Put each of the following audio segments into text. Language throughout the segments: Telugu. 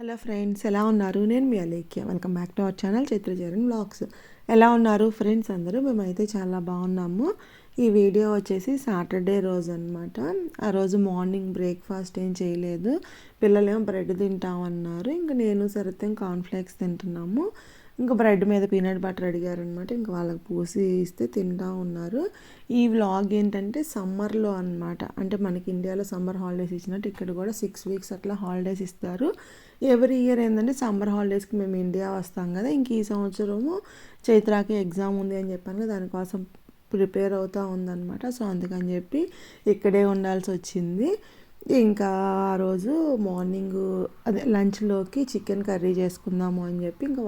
హలో ఫ్రెండ్స్ ఎలా ఉన్నారు? నేను మీ Alekhya. Welcome back to our channel Chitracharan blogs. ఎలా ఉన్నారు ఫ్రెండ్స్ అందరూ? మేమైతే చాలా బాగున్నాము. ఈ వీడియో వచ్చేసి సాటర్డే రోజు అనమాట ఆ రోజు మార్నింగ్ బ్రేక్ఫాస్ట్ ఏం చేయలేదు. పిల్లలేమో బ్రెడ్ తింటామన్నారు. ఇంకా నేను సరితం కాన్ఫ్లెక్స్ తింటున్నాము. ఇంకా బ్రెడ్ మీద పీనట్ బటర్ అడిగారనమాట. ఇంకా వాళ్ళకి పోసి ఇస్తే తింటూ ఉన్నారు. ఈ వ్లాగ్ ఏంటంటే సమ్మర్లో అనమాట అంటే మనకి ఇండియాలో సమ్మర్ హాలిడేస్ ఇచ్చినట్టు ఇక్కడ కూడా సిక్స్ వీక్స్ అట్లా హాలిడేస్ ఇస్తారు. ఎవరి ఇయర్ ఏంటంటే సమ్మర్ హాలిడేస్కి మేము ఇండియా వస్తాం కదా ఇంక ఈ సంవత్సరము చైత్రాకి ఎగ్జామ్ ఉంది అని చెప్పాను కదా దానికోసం ప్రిపేర్ అవుతూ ఉందన్నమాట. సో అందుకని చెప్పి ఇక్కడే ఉండాల్సి వచ్చింది. ఇంకా ఆ రోజు మార్నింగ్ అదే లంచ్లోకి చికెన్ కర్రీ చేసుకుందాము అని చెప్పి ఇంకా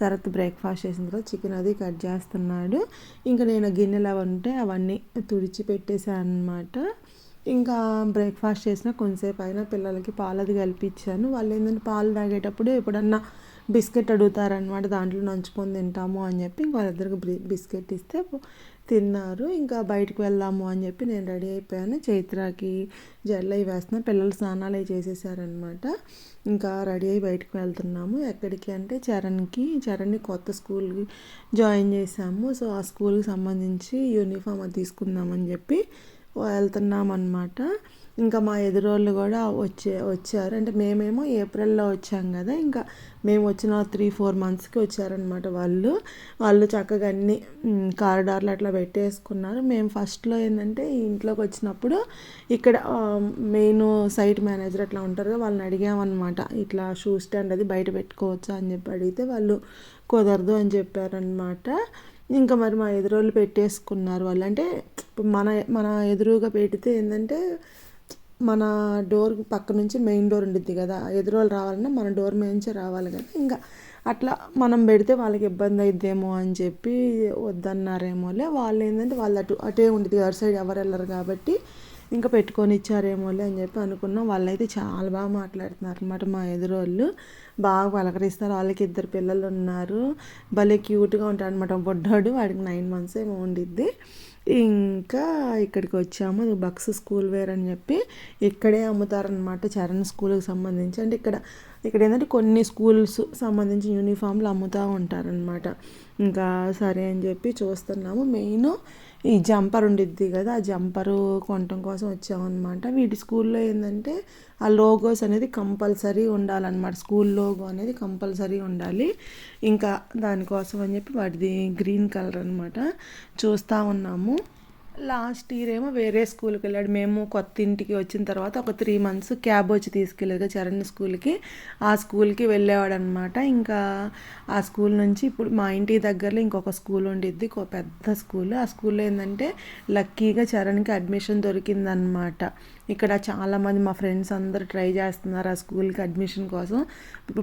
శరత్ బ్రేక్ఫాస్ట్ చేసిన తర్వాత చికెన్ అది కట్ చేస్తున్నాడు. ఇంకా నేను గిన్నెలు అవి ఉంటే అవన్నీ తుడిచి పెట్టేశాను అనమాట ఇంకా బ్రేక్ఫాస్ట్ చేసిన కొంతసేపు అయినా పిల్లలకి పాలది కల్పించాను. వాళ్ళు ఏంటంటే పాలు తాగేటప్పుడు ఎప్పుడన్నా బిస్కెట్ అడుగుతారనమాట దాంట్లో నంచుకొని తింటాము అని చెప్పి ఇంక వాళ్ళిద్దరికి బిస్కెట్ ఇస్తే తిన్నారు. ఇంకా బయటకు వెళ్దాము అని చెప్పి నేను రెడీ అయిపోయాను. చైత్రకి జల్లై వేస్తున్నా. పిల్లలు స్నానాలు అవి చేసేసారనమాట ఇంకా రెడీ అయ్యి బయటకు వెళ్తున్నాము. ఎక్కడికి అంటే చరణ్కి చరణ్ని కొత్త స్కూల్కి జాయిన్ చేసాము సో ఆ స్కూల్కి సంబంధించి యూనిఫామ్ అది తీసుకుందామని చెప్పి వెళ్తున్నాం అనమాట ఇంకా మా ఎదురోళ్ళు కూడా వచ్చే వచ్చారు. అంటే మేమేమో ఏప్రిల్లో వచ్చాం కదా. ఇంకా మేము వచ్చిన త్రీ ఫోర్ మంత్స్కి వచ్చారనమాట వాళ్ళు. వాళ్ళు చక్కగా అన్ని కారిడార్లు అట్లా పెట్టేసుకున్నారు. మేము ఫస్ట్లో ఏంటంటే ఇంట్లోకి వచ్చినప్పుడు ఇక్కడ మెయిన్ సైట్ మేనేజర్ అట్లా ఉంటారు కదా వాళ్ళని అడిగామన్నమాట. ఇట్లా షూ స్టాండ్ అది బయట పెట్టుకోవచ్చా అని చెప్పి అడిగితే వాళ్ళు కుదరదు అని చెప్పారనమాట ఇంకా మరి మా ఎదురోళ్ళు పెట్టేసుకున్నారు వాళ్ళు. అంటే మన మన ఎదురుగా పెడితే ఏంటంటే మన డోర్ పక్క నుంచి మెయిన్ డోర్ ఉండిద్ది కదా ఎదురోళ్ళు రావాలన్నా మన డోర్ నుంచి రావాలి కదా. ఇంకా అట్లా మనం పెడితే వాళ్ళకి ఇబ్బంది అయిద్దేమో అని చెప్పి వద్దన్నారేమోలే. వాళ్ళు ఏంటంటే వాళ్ళు అటు అటే ఉండేది అటు సైడ్ ఎవరు వెళ్ళరు కాబట్టి ఇంకా పెట్టుకొని ఇచ్చారేమోలే అని చెప్పి అనుకున్నాం. వాళ్ళైతే చాలా బాగా మాట్లాడుతున్నారు అనమాట మా ఎదురోళ్ళు. బాగా పలకరిస్తారు. వాళ్ళకి ఇద్దరు పిల్లలు ఉన్నారు. భలే క్యూట్గా ఉంటాడు అనమాట బొడ్డాడు వాడికి నైన్ మంత్స్ ఏమో ఉండిద్ది. ఇంకా ఇక్కడికి వచ్చాము బక్స్ స్కూల్ వేర్ అని చెప్పి ఇక్కడే అమ్ముతారనమాట చరణ్ స్కూల్కి సంబంధించి. అంటే ఇక్కడ ఇక్కడ ఏంటంటే కొన్ని స్కూల్స్ సంబంధించి యూనిఫామ్లు అమ్ముతూ ఉంటారనమాట ఇంకా సరే అని చెప్పి చూస్తున్నాము. మెయిన్ ఈ జంపర్ ఉండిద్ది కదా ఆ జంపరు కొనటం కోసం వచ్చామన్నమాట. వీటి స్కూల్లో ఏంటంటే ఆ లోగోస్ అనేది కంపల్సరీ ఉండాలన్నమాట. స్కూల్ లోగో అనేది కంపల్సరీ ఉండాలి. ఇంకా దానికోసం అని చెప్పి వాటిది గ్రీన్ కలర్ అనమాట చూస్తూ ఉన్నాము. లాస్ట్ ఇయర్ ఏమో వేరే స్కూల్కి వెళ్ళాడు. మేము కొత్త ఇంటికి వచ్చిన తర్వాత ఒక త్రీ మంత్స్ క్యాబ్ వచ్చి తీసుకెళ్ళాడు చరణ్ స్కూల్కి. ఆ స్కూల్కి వెళ్ళేవాడు అనమాట ఇంకా ఆ స్కూల్ నుంచి ఇప్పుడు మా ఇంటి దగ్గరలో ఇంకొక స్కూల్ ఉండిద్ది ఒక పెద్ద స్కూల్. ఆ స్కూల్లో ఏంటంటే లక్కీగా చరణ్కి అడ్మిషన్ దొరికిందనమాట ఇక్కడ చాలామంది మా ఫ్రెండ్స్ అందరూ ట్రై చేస్తున్నారు ఆ స్కూల్కి అడ్మిషన్ కోసం.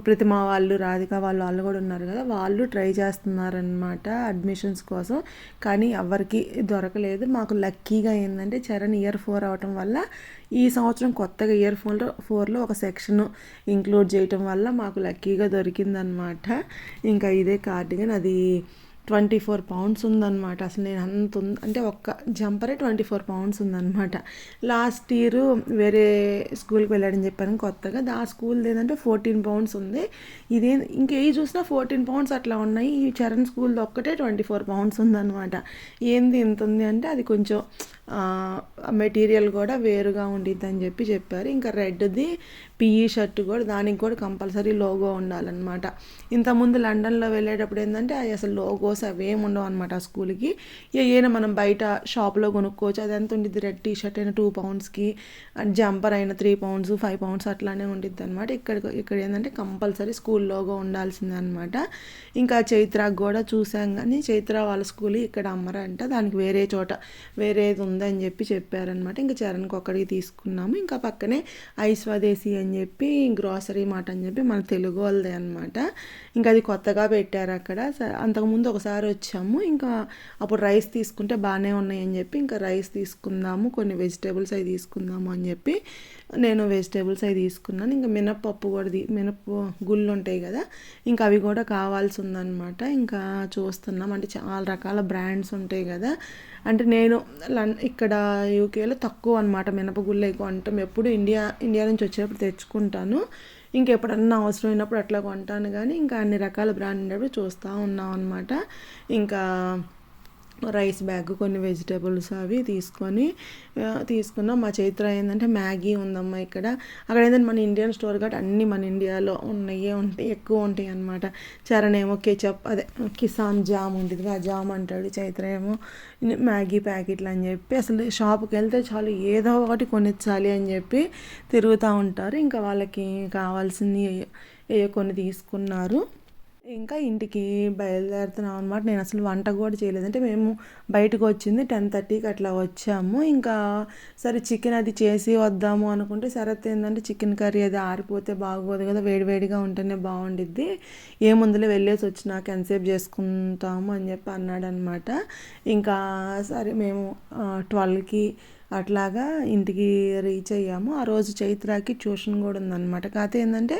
ప్రతిమ వాళ్ళు రాధిక వాళ్ళు వాళ్ళు కూడా ఉన్నారు కదా వాళ్ళు ట్రై చేస్తున్నారనమాట అడ్మిషన్స్ కోసం. కానీ ఎవరికి దొరకలేదు. మాకు లక్కీగా ఏంటంటే చరణ్ ఇయర్ ఫోర్ అవటం వల్ల ఈ సంవత్సరం కొత్తగా ఇయర్ ఫోన్లో ఫోర్లో ఒక సెక్షన్ ఇంక్లూడ్ చేయటం వల్ల మాకు లక్కీగా దొరికిందనమాట ఇంకా ఇదే కార్డిగన్ అది ట్వంటీ ఫోర్ పౌండ్స్ ఉందన్నమాట. అసలు నేను అంత ఉంది అంటే ఒక్క జంపరే ట్వంటీ ఫోర్ పౌండ్స్ ఉందన్నమాట. లాస్ట్ ఇయర్ వేరే స్కూల్కి వెళ్ళాడని చెప్పాను కొత్తగా. ఆ స్కూల్ ఏంటంటే ఫోర్టీన్ పౌండ్స్ ఉంది. ఇదే ఇంకే చూసినా ఫోర్టీన్ పౌండ్స్ అట్లా ఉన్నాయి. ఈ చరణ్ స్కూల్ది ఒక్కటే ట్వంటీ ఫోర్ పౌండ్స్ ఉందన్నమాట. ఏంది ఇంత ఉంది అంటే అది కొంచెం మెటీరియల్ కూడా వేరుగా ఉండిద్ది అని చెప్పి చెప్పారు. ఇంకా రెడ్ది పిఈ షర్ట్ కూడా దానికి కూడా కంపల్సరీ లోగో ఉండాలన్నమాట. ఇంతకుముందు లండన్లో వెళ్ళేటప్పుడు ఏంటంటే అవి అసలు లోగోస్ అవి ఏమి ఉండవు అనమాట ఆ స్కూల్కి. ఏమైనా మనం బయట షాప్లో కొనుక్కోవచ్చు అది ఎంత ఉండిద్ది? రెడ్ టీ షర్ట్ అయినా టూ పౌండ్స్కి జంపర్ అయినా త్రీ పౌండ్స్ ఫైవ్ పౌండ్స్ అట్లానే ఉండిద్ది అనమాట ఇక్కడ ఇక్కడ ఏంటంటే కంపల్సరీ స్కూల్ లోగో ఉండాల్సిందే అనమాట ఇంకా చైత్రకు కూడా చూసాం కానీ చైత్ర వాళ్ళ స్కూల్ ఇక్కడ అమ్మరంట. దానికి వేరే చోట వేరేది ఉంది ఉందని చెప్పి చెప్పారనమాట ఇంకా చరణ్కి ఒక్కడికి తీసుకున్నాము. ఇంకా పక్కనే ఐస్వదేశీ అని చెప్పి గ్రాసరీ మాట అని చెప్పి మన తెలుగు వాళ్ళదే అనమాట ఇంకా అది కొత్తగా పెట్టారు అక్కడ. అంతకుముందు ఒకసారి వచ్చాము. ఇంకా అప్పుడు రైస్ తీసుకుంటే బాగానే ఉన్నాయని చెప్పి ఇంకా రైస్ తీసుకుందాము కొన్ని వెజిటేబుల్స్ అవి తీసుకుందాము అని చెప్పి నేను వెజిటేబుల్స్ అవి తీసుకున్నాను. ఇంకా మినప్పప్పు కూడా మినప్పు గుళ్ళు ఉంటాయి కదా ఇంకా అవి కూడా కావాల్సి ఉందన్నమాట ఇంకా చూస్తున్నాం. అంటే చాలా రకాల బ్రాండ్స్ ఉంటాయి కదా. అంటే నేను ఇక్కడ యూకేలో తక్కువ అనమాట మినపగుళ్ళు ఎక్కువ అంటాం. ఎప్పుడు ఇండియా ఇండియా నుంచి వచ్చేటప్పుడు తెచ్చుకుంటాను. ఇంకెప్పుడన్నా అవసరమైనప్పుడు అట్లా కొంటాను. కానీ ఇంకా అన్ని రకాల బ్రాండ్ ఉండేవి చూస్తూ ఉన్నాం అనమాట ఇంకా రైస్ బ్యాగ్ కొన్ని వెజిటేబుల్స్ అవి తీసుకొని తీసుకున్నాం. మా చైత్ర ఏంటంటే మ్యాగీ ఉందమ్మా ఇక్కడ. అక్కడ ఏంటంటే మన ఇండియన్ స్టోర్ కాబట్టి అన్నీ మన ఇండియాలో ఉన్నాయి ఉంటాయి ఎక్కువ ఉంటాయి అనమాట చరణేమో కెచప్ అదే కిసాన్ జామ్ ఉంటుంది ఆ జామ్ అంటాడు చైత్ర ఏమో. మ్యాగీ ప్యాకెట్లు అని చెప్పి అసలు షాప్కి వెళ్తే చాలు ఏదో ఒకటి కొనిచ్చాలి అని చెప్పి తిరుగుతూ ఉంటారు. ఇంకా వాళ్ళకి కావాల్సింది ఏ కొన్ని తీసుకున్నారు. ఇంకా ఇంటికి బయలుదేరుతున్నాం అనమాట నేను అసలు వంట కూడా చేయలేదు. అంటే మేము బయటకు వచ్చింది టెన్ థర్టీకి అట్లా వచ్చాము. ఇంకా సరే చికెన్ అది చేసి వద్దాము అనుకుంటే సరత్ ఏంటంటే చికెన్ కర్రీ అది ఆరిపోతే బాగోదు కదా వేడివేడిగా ఉంటేనే బాగుండిద్ది. ఏ ముందులే వెళ్ళేసి వచ్చినాక ఎంతసేపు చేసుకుంటాము అని చెప్పి అన్నాడు అనమాట ఇంకా సరే మేము ట్వెల్వ్కి అట్లాగా ఇంటికి రీచ్ అయ్యాము. ఆ రోజు చైత్రాకి ట్యూషన్ కూడా ఉందన్నమాట. కాకపోతే ఏంటంటే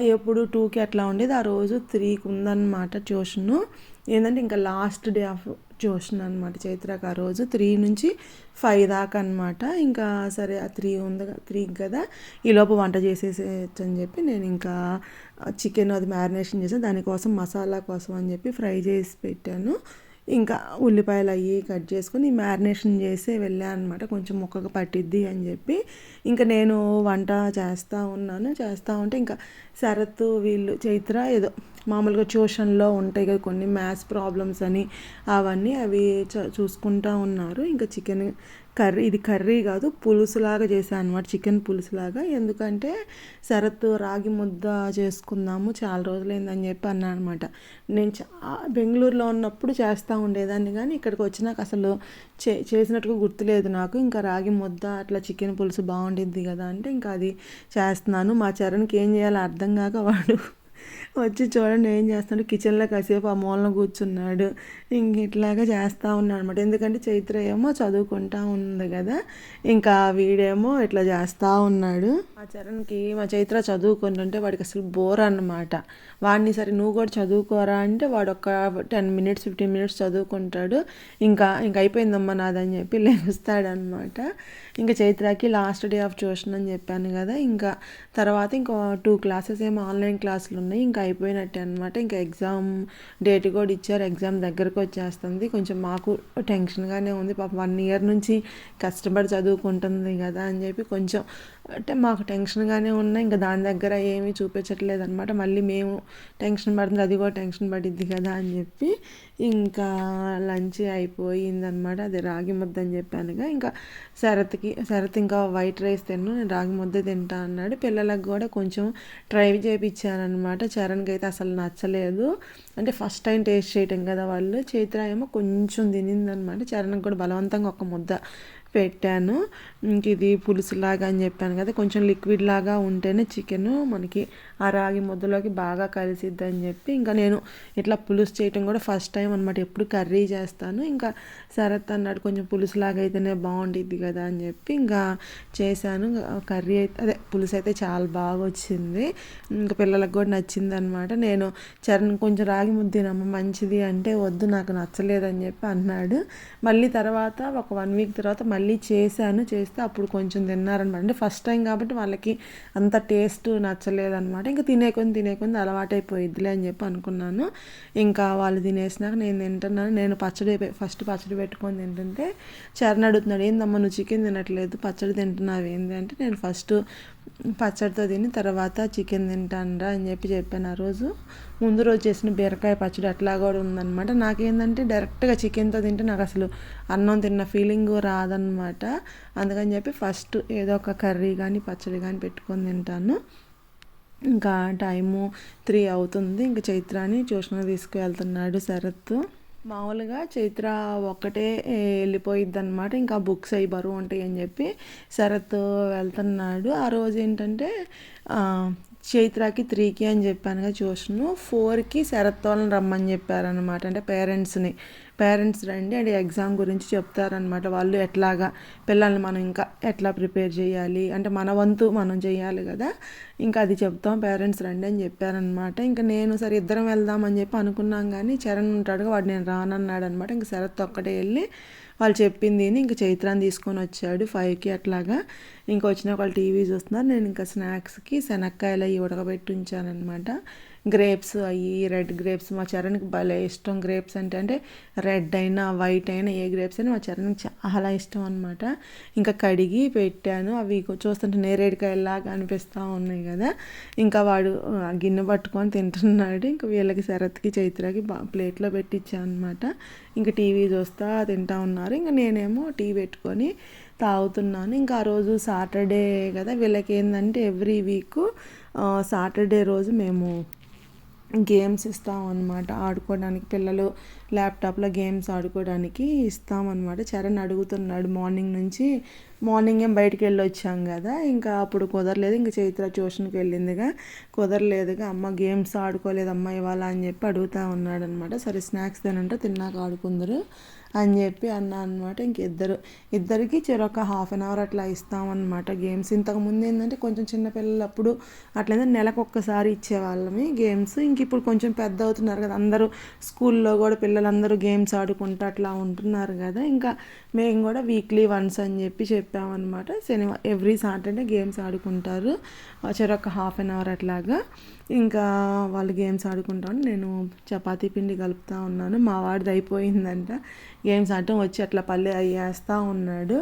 ఎప్పుడు టూకి అట్లా ఉండేది. ఆ రోజు త్రీకి ఉందన్నమాట ట్యూషను. ఏంటంటే ఇంకా లాస్ట్ డే ఆఫ్ ట్యూషన్ అనమాట చైత్రకు. ఆ రోజు త్రీ నుంచి ఫైవ్ దాకా అనమాట ఇంకా సరే ఆ త్రీ ఉంది త్రీకి కదా ఈలోపు వంట చేసేసేయచ్చు అని చెప్పి నేను ఇంకా చికెన్ అది మ్యారినేషన్ చేసాను దానికోసం మసాలా కోసం అని చెప్పి ఫ్రై చేసి పెట్టాను. ఇంకా ఉల్లిపాయలు అవి కట్ చేసుకుని మ్యారినేషన్ చేసి వెళ్ళాను అనమాట కొంచెం ముక్కగా పట్టిద్ది అని చెప్పి. ఇంకా నేను వంట చేస్తూ ఉన్నాను. చేస్తూ ఉంటే ఇంకా శరత్ వీళ్ళు చైత్ర ఏదో మామూలుగా ట్యూషన్లో ఉంటాయి కదా కొన్ని మ్యాథ్స్ ప్రాబ్లమ్స్ అని అవన్నీ అవి చూసుకుంటూ ఉన్నారు. ఇంకా చికెన్ కర్రీ ఇది కర్రీ కాదు పులుసులాగా చేశాను అనమాట చికెన్ పులుసులాగా. ఎందుకంటే శరత్ రాగి ముద్ద చేసుకుందాము చాలా రోజులైందని చెప్పి అన్నా అనమాట నేను చా బెంగళూరులో ఉన్నప్పుడు చేస్తూ ఉండేదాన్ని కానీ ఇక్కడికి వచ్చినాక అసలు చే చేసినట్టుగా గుర్తులేదు నాకు. ఇంకా రాగి ముద్ద అట్లా చికెన్ పులుసు బాగుండిద్ది కదా అంటే ఇంకా అది చేస్తున్నాను. మా చరణ్కి ఏం చేయాలో అర్థం కాక వాడు వచ్చి చూడండి ఏం చేస్తున్నాడు. కిచెన్లో కాసేపు ఆ మూలన కూర్చున్నాడు. ఇంక ఇట్లాగా చేస్తూ ఉన్నాడు అనమాట ఎందుకంటే చైత్ర ఏమో చదువుకుంటా ఉంది కదా. ఇంకా వీడేమో ఇట్లా చేస్తూ ఉన్నాడు. మా చరణ్కి మా చైత్ర చదువుకుంటుంటే వాడికి అసలు బోర్ అనమాట వాడిని సరే నువ్వు కూడా చదువుకోరా అంటే వాడు ఒక టెన్ మినిట్స్ ఫిఫ్టీన్ మినిట్స్ చదువుకుంటాడు. ఇంకా ఇంకా అయిపోయిందమ్మా నాదని చెప్పి లేస్తాడనమాట ఇంకా చైత్రకి లాస్ట్ డే ఆఫ్ ట్యూషన్ అని చెప్పాను కదా. ఇంకా తర్వాత ఇంకో టూ క్లాసెస్ ఏమో ఆన్లైన్ క్లాసులు ఉన్నాయి. ఇంకా అయిపోయినట్టే అనమాట ఇంకా ఎగ్జామ్ డేట్ కూడా ఇచ్చారు. ఎగ్జామ్ దగ్గరకు వచ్చేస్తుంది. కొంచెం మాకు టెన్షన్గానే ఉంది. పాప వన్ ఇయర్ నుంచి కష్టపడి చదువుకుంటుంది కదా అని చెప్పి కొంచెం అంటే మాకు టెన్షన్గానే ఉన్నాయి ఇంకా దాని దగ్గర ఏమీ చూపించట్లేదు అనమాట మళ్ళీ మేము టెన్షన్ పడుతుంది అది కూడా టెన్షన్ పడిద్ది కదా అని చెప్పి ఇంకా లంచ్ అయిపోయిందనమాట అది రాగి ముద్ద అని చెప్పానుగా. ఇంకా శరత్కి శరత్ ఇంకా వైట్ రైస్ తిన్ను నేను రాగి ముద్ద తింటా అన్నాడు. పిల్లలకు కూడా కొంచెం ట్రై చేయించానమాట చరణ్కి అయితే అసలు నచ్చలేదు. అంటే ఫస్ట్ టైం టేస్ట్ చేయటం కదా వాళ్ళు. చైత్ర ఏమో కొంచెం తినిందనమాట చరణ్కి కూడా బలవంతంగా ఒక ముద్ద పెట్టాను. ఇంక ఇది పులుసులాగా అని చెప్పాను కదా కొంచెం లిక్విడ్ లాగా ఉంటేనే చికెన్ మనకి ఆ రాగి ముద్దలోకి బాగా కలిసిద్ది అని చెప్పి ఇంకా నేను ఇట్లా పులుసు చేయటం కూడా ఫస్ట్ టైం అనమాట ఎప్పుడు కర్రీ చేస్తాను. ఇంకా శరత్ అన్నాడు కొంచెం పులుసులాగా అయితేనే బాగుండిద్ది కదా అని చెప్పి ఇంకా చేశాను. కర్రీ అయితే అదే పులుసు అయితే చాలా బాగా వచ్చింది. ఇంకా పిల్లలకు కూడా నచ్చింది అనమాట నేను చరణ్ కొంచెం రాగి ముద్దినమ్మ మంచిది అంటే వద్దు నాకు నచ్చలేదని చెప్పి అన్నాడు. మళ్ళీ తర్వాత ఒక వన్ వీక్ తర్వాత మళ్ళీ చేశాను. చేసి చేస్తే అప్పుడు కొంచెం తిన్నారనమాట. అంటే ఫస్ట్ టైం కాబట్టి వాళ్ళకి అంత టేస్ట్ నచ్చలేదనమాట. ఇంకా తినే కొన్ని తినే కొన్ని అలవాటైపోయిద్దిలే అని చెప్పి అనుకున్నాను. ఇంకా వాళ్ళు తినేసినాక నేను తింటున్నాను. నేను పచ్చడి ఫస్ట్ పచ్చడి పెట్టుకొని తింటుంటే చరణ్ అడుగుతున్నాడు ఏందమ్మా నువ్వు చికెన్ తినట్లేదు పచ్చడి తింటున్నావు ఏంది అంటే నేను ఫస్ట్ పచ్చడితో తిని తర్వాత చికెన్ తింటానరా అని చెప్పి చెప్పాను ఆ రోజు. ముందు రోజు చేసిన బీరకాయ పచ్చడి అట్లా కూడా ఉందన్నమాట. నాకేంటంటే డైరెక్ట్గా చికెన్తో తింటే నాకు అసలు అన్నం తిన్న ఫీలింగ్ రాదనమాట అందుకని చెప్పి ఫస్ట్ ఏదో ఒక కర్రీ కానీ పచ్చడి కానీ పెట్టుకొని తింటాను. ఇంకా టైము త్రీ అవుతుంది. ఇంకా చైత్రాని ట్యూషన్కి తీసుకువెళ్తున్నాడు శరత్ మామూలుగా చైత్ర ఒక్కటే వెళ్ళిపోయిద్ది అనమాట ఇంకా బుక్స్ అవి బరువు ఉంటాయి అని చెప్పి శరత్ వెళ్తున్నాడు. ఆ రోజు ఏంటంటే చైత్రకి త్రీకి అని చెప్పాను కదా ట్యూషను ఫోర్కి శరత్ రమ్మని చెప్పారనమాట అంటే పేరెంట్స్ని. పేరెంట్స్ రండి అండ్ ఎగ్జామ్ గురించి చెప్తారనమాట వాళ్ళు ఎట్లాగా పిల్లల్ని మనం ఇంకా ఎట్లా ప్రిపేర్ చేయాలి? అంటే మన వంతు మనం చేయాలి కదా. ఇంకా అది చెప్తాం పేరెంట్స్ రండి అని చెప్పారనమాట ఇంకా నేను సరే ఇద్దరం వెళ్దామని చెప్పి అనుకున్నాం కానీ చరణ్ ఉంటాడు వాడు నేను రానన్నాడు అనమాట ఇంకా శరత్ ఒక్కటే వెళ్ళి వాళ్ళు చెప్పింది ఇంక చైత్రాన్ని తీసుకొని వచ్చాడు ఫైవ్కి అట్లాగా. ఇంకా వచ్చిన వాళ్ళు టీవీ చూస్తున్నారు. నేను ఇంకా స్నాక్స్కి శనక్కాయలు అవి ఉడకబెట్టి ఉంచానన్నమాట. గ్రేప్స్ అవి రెడ్ గ్రేప్స్ మా చరణ్కి భలే ఇష్టం. గ్రేప్స్ అంటే అంటే రెడ్ అయినా వైట్ అయినా ఏ గ్రేప్స్ అయినా మా చరణ్కి చాలా ఇష్టం అనమాట ఇంకా కడిగి పెట్టాను. అవి చూస్తుంటే నేరేడుకాయలాగా అనిపిస్తూ ఉన్నాయి కదా. ఇంకా వాడు గిన్నె పట్టుకొని తింటున్నాడు. ఇంకా వీళ్ళకి శరత్కి చైత్రకి ప్లేట్లో పెట్టించాను అనమాట ఇంకా టీవీ చూస్తా తింటా ఉన్నారు. ఇంకా నేనేమో టీ పెట్టుకొని తాగుతున్నాను. ఇంకా ఆ రోజు సాటర్డే కదా. వీళ్ళకి ఏంటంటే ఎవ్రీ వీక్ సాటర్డే రోజు మేము గేమ్స్ ఇస్తామన్నమాట. ఆడుకోవడానికి పిల్లలు ల్యాప్టాప్లో గేమ్స్ ఆడుకోవడానికి ఇస్తామన్నమాట. చరణ్ అడుగుతున్నాడు మార్నింగ్ నుంచి. మార్నింగ్ ఏం బయటికి వెళ్ళి వచ్చాం కదా ఇంకా అప్పుడు కుదరలేదు. ఇంకా చైత్ర ట్యూషన్కి వెళ్ళిందిగా. కుదరలేదుగా. అమ్మ గేమ్స్ ఆడుకోలేదు అమ్మ ఇవాళ అని చెప్పి అడుగుతా ఉన్నాడు అనమాట సరే స్నాక్స్ తినంటే తిన్నాక ఆడుకుందరు అని చెప్పి అన్నా అనమాట ఇంక ఇద్దరు ఇద్దరికి చెరొక హాఫ్ అన్ అవర్ అట్లా ఇస్తామన్నమాట గేమ్స్. ఇంతకు ముందు ఏంటంటే కొంచెం చిన్నపిల్లలు అప్పుడు అట్లయితే నెలకు ఒక్కసారి ఇచ్చేవాళ్ళమి గేమ్స్. ఇంక ఇప్పుడు కొంచెం పెద్ద అవుతున్నారు కదా అందరూ స్కూల్లో కూడా పిల్లలందరూ గేమ్స్ ఆడుకుంటూ అట్లా ఉంటున్నారు కదా. ఇంకా మేము కూడా వీక్లీ వన్స్ అని చెప్పి చెప్పామన్నమాట. శనివారం ఎవ్రీ సాటర్డే గేమ్స్ ఆడుకుంటారు. చెరొక హాఫ్ అన్ అవర్ అట్లాగా. ఇంకా వాళ్ళు గేమ్స్ ఆడుకుంటాను నేను చపాతీ పిండి కలుపుతూ ఉన్నాను. మా వాడిది అయిపోయిందంట. గేమ్స్ ఆడటం వచ్చి అట్లా పల్లె వేస్తూ ఉన్నాడు.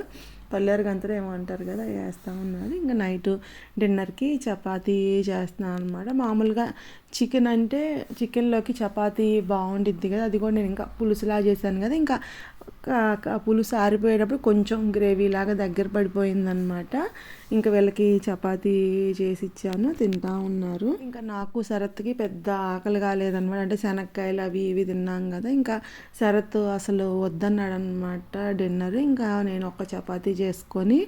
పల్లెరు గంతలు ఏమో అంటారు కదా వేస్తూ ఉన్నాడు ఇంకా నైట్ డిన్నర్కి చపాతీ చేస్తున్నాను అనమాట మామూలుగా చికెన్ అంటే చికెన్లోకి చపాతీ బాగుండిద్ది కదా అది కూడా నేను ఇంకా పులుసులా చేశాను కదా. ఇంకా పులుసు ఆరిపోయేటప్పుడు కొంచెం గ్రేవీ లాగా దగ్గర పడిపోయిందనమాట ఇంకా వీళ్ళకి చపాతీ చేసి ఇచ్చాను తింటా ఉన్నారు. ఇంకా నాకు శరత్కి పెద్ద ఆకలి కాలేదనమాట అంటే శనక్కాయలు అవి ఇవి తిన్నాం కదా ఇంకా శరత్ అసలు వద్దన్నాడనమాట డిన్నర్. ఇంకా నేను ఒక చపాతీ చేసుకొని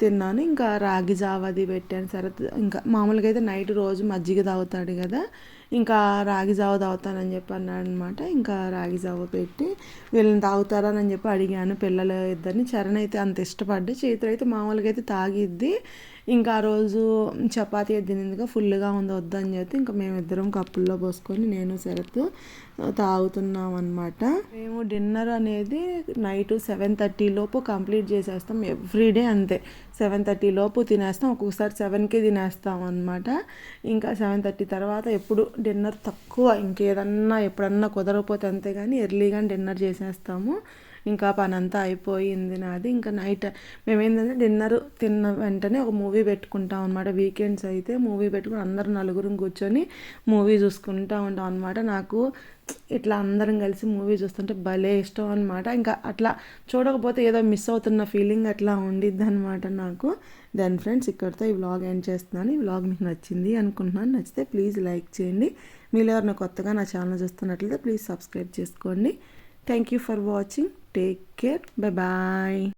తిన్నాను. ఇంకా రాగి జావది పెట్టాను శరత్. ఇంకా మామూలుగా అయితే నైట్ రోజు మజ్జిగ తాగుతాడు కదా ఇంకా రాగి జావ తాగుతానని చెప్పి అన్నాడు అనమాట ఇంకా రాగి జావ పెట్టి వీళ్ళని తాగుతారని చెప్పి అడిగాను. పిల్లలు ఇద్దరిని. చరణ్ అయితే అంత ఇష్టపడ్డా. చేతులు అయితే మామూలుగా అయితే తాగిద్ది. ఇంకా ఆ రోజు చపాతీ తినేందుకు ఫుల్గా ఉంది వద్దని చెప్పి ఇంకా మేమిద్దరం కప్పుల్లో పోసుకొని నేను శరత్ తాగుతున్నాం అనమాట మేము డిన్నర్ అనేది నైట్ సెవెన్ థర్టీ లోపు కంప్లీట్ చేసేస్తాం ఎవ్రీడే అంతే. సెవెన్ థర్టీ లోపు తినేస్తాం ఒక్కొక్కసారి సెవెన్కి తినేస్తాం అనమాట ఇంకా సెవెన్ థర్టీ తర్వాత ఎప్పుడు డిన్నర్ తక్కువ ఇంకేదన్నా ఎప్పుడన్నా కుదరకపోతే అంతే కానీ ఎర్లీగా డిన్నర్ చేసేస్తాము. ఇంకా పని అంతా అయిపోయింది నాది. ఇంకా నైట్ మేమేంటంటే డిన్నర్ తిన్న వెంటనే ఒక మూవీ పెట్టుకుంటాం అనమాట వీకెండ్స్ అయితే మూవీ పెట్టుకుని అందరు నలుగురం కూర్చొని మూవీ చూసుకుంటా ఉంటాం అనమాట నాకు ఇట్లా అందరం కలిసి మూవీ చూస్తుంటే భలే ఇష్టం అనమాట ఇంకా అట్లా చూడకపోతే ఏదో మిస్ అవుతున్న ఫీలింగ్ అట్లా ఉండిద్ది అనమాట నాకు. దెన్ ఫ్రెండ్స్ ఇక్కడితో ఈ వ్లాగ్ ఎండ్ చేస్తున్నాను. ఈ వ్లాగ్ మీకు నచ్చింది అనుకుంటున్నాను. నచ్చితే ప్లీజ్ లైక్ చేయండి. మీరు ఎవరైనా కొత్తగా నా ఛానల్ చూస్తున్నట్లయితే ప్లీజ్ సబ్స్క్రైబ్ చేసుకోండి. Thank you for watching take care bye bye